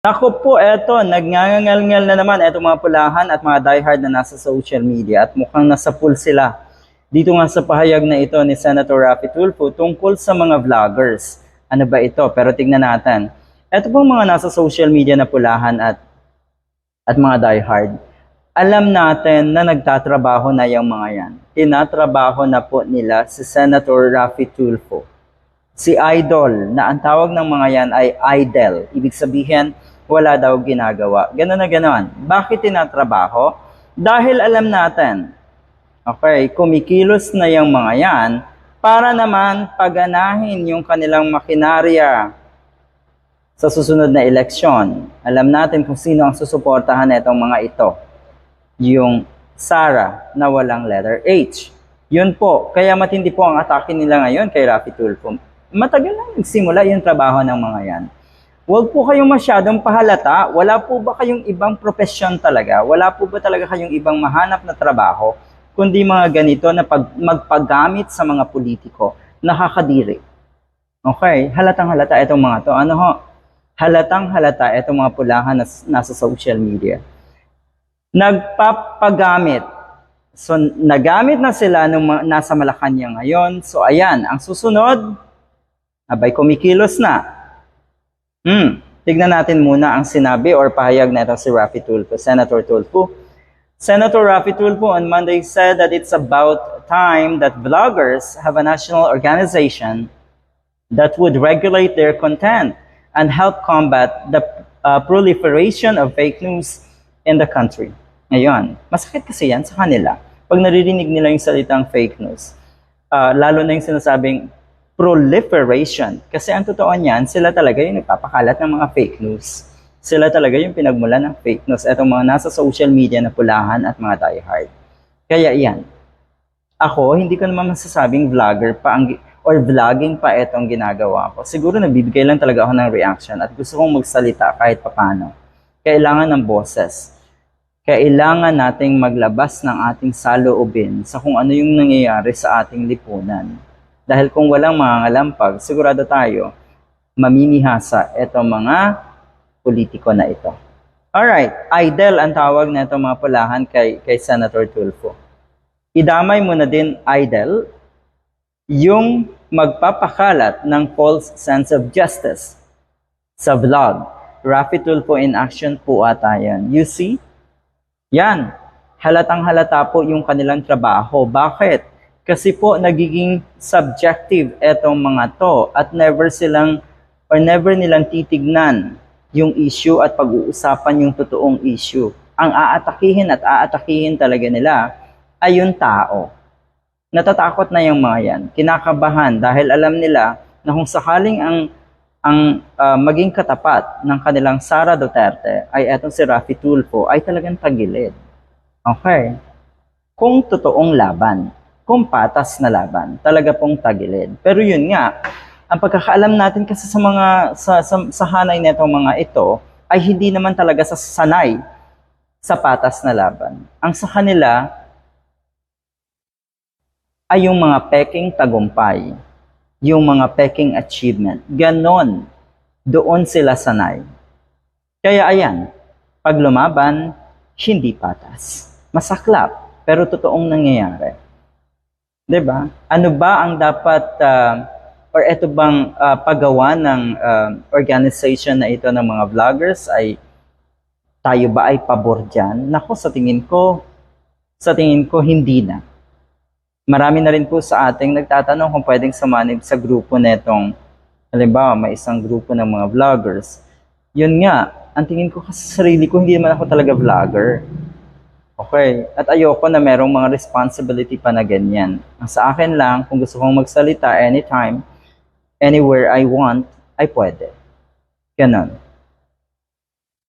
Ako po, eto, nagngangal-ngal na naman eto mga pulahan at mga diehard na nasa social media at mukhang nasa pool sila. Dito nga sa pahayag na ito ni Senator Rafi Tulfo tungkol sa mga vloggers. Ano ba ito? Pero tignan natin. Ito pong mga nasa social media na pulahan at at mga diehard. Alam natin na nagtatrabaho na yung mga yan. Tinatrabaho na po nila si Senator Rafi Tulfo si Idol, na ang tawag ng mga yan ay idol. Ibig sabihin, wala daw ginagawa. Ganon na ganon. Bakit tinatrabaho? Dahil alam natin, okay, kumikilos na yung mga yan para naman paganahin yung kanilang makinarya sa susunod na eleksyon. Alam natin kung sino ang susuportahan nitong mga ito. Yung Sara na walang letter H. Yun po, kaya matindi po ang atake nila ngayon kay Rafi Tulfo matagal na nagsimula yung trabaho ng mga yan. Huwag po kayong masyadong pahalata. Wala po ba kayong ibang profesyon talaga? Wala po ba talaga kayong ibang mahanap na trabaho? Kundi mga ganito na pag, magpagamit sa mga politiko, nakakadiri. Okay, halatang halata itong mga to. Ano ho? Halatang halata itong mga pulahan na nasa social media. Nagpapagamit So, nagamit na sila nung nasa Malacanang ngayon. So, ayan, ang susunod, abay kumikilos na. Hmm, tignan natin muna ang sinabi or pahayag na si Rafi Tulfo, Senator Tulfo. Senator Rafi Tulfo on Monday said that it's about time that vloggers have a national organization that would regulate their content and help combat the uh, proliferation of fake news in the country. Ngayon, masakit kasi yan sa kanila. Pag naririnig nila yung salitang fake news, uh, lalo na yung sinasabing proliferation. Kasi ang totoo niyan, sila talaga yung nagpapakalat ng mga fake news. Sila talaga yung pinagmula ng fake news. Itong mga nasa social media na pulahan at mga diehard. Kaya yan. Ako, hindi ko naman masasabing vlogger pa ang, or vlogging pa itong ginagawa ko. Siguro nabibigay lang talaga ako ng reaction at gusto kong magsalita kahit papano. Kailangan ng boses. Kailangan nating maglabas ng ating saloobin sa kung ano yung nangyayari sa ating lipunan. Dahil kung walang mangangalampag, sigurado tayo, mamimihasa itong mga politiko na ito. Alright, idol ang tawag na itong mga pulahan kay, kay Senator Tulfo. Idamay mo na din, idol, yung magpapakalat ng false sense of justice sa vlog. Rafi Tulfo in action po ata yan. You see? Yan. Halatang halata po yung kanilang trabaho. Bakit? Kasi po nagiging subjective etong mga to at never silang or never nilang titignan yung issue at pag-uusapan yung totoong issue. Ang aatakihin at aatakihin talaga nila ay yung tao. Natatakot na yung mga yan. Kinakabahan dahil alam nila na kung sakaling ang ang ah, maging katapat ng kanilang Sara Duterte ay etong si Rafi Tulfo ay talagang tagilid. Okay. Kung totoong laban, kung patas na laban, talaga pong tagilid. Pero yun nga, ang pagkakaalam natin kasi sa mga sa, sa, sa hanay nitong mga ito ay hindi naman talaga sa sanay sa patas na laban. Ang sa kanila ay yung mga peking tagumpay, yung mga peking achievement. Ganon, doon sila sanay. Kaya ayan, pag lumaban, hindi patas. Masaklap, pero totoong nangyayari. 'Di ba? Ano ba ang dapat ah, or ito bang ah, paggawa ng ah, organization na ito ng mga vloggers ay tayo ba ay pabor dyan? Nako, sa tingin ko, sa tingin ko hindi na. Marami na rin po sa ating nagtatanong kung pwedeng sumanib sa grupo netong halimbawa may isang grupo ng mga vloggers. Yun nga, ang tingin ko kasi sa sarili ko hindi naman ako talaga vlogger. Okay. At ayoko na merong mga responsibility pa na ganyan. Ang sa akin lang, kung gusto kong magsalita anytime, anywhere I want, ay pwede. Ganon.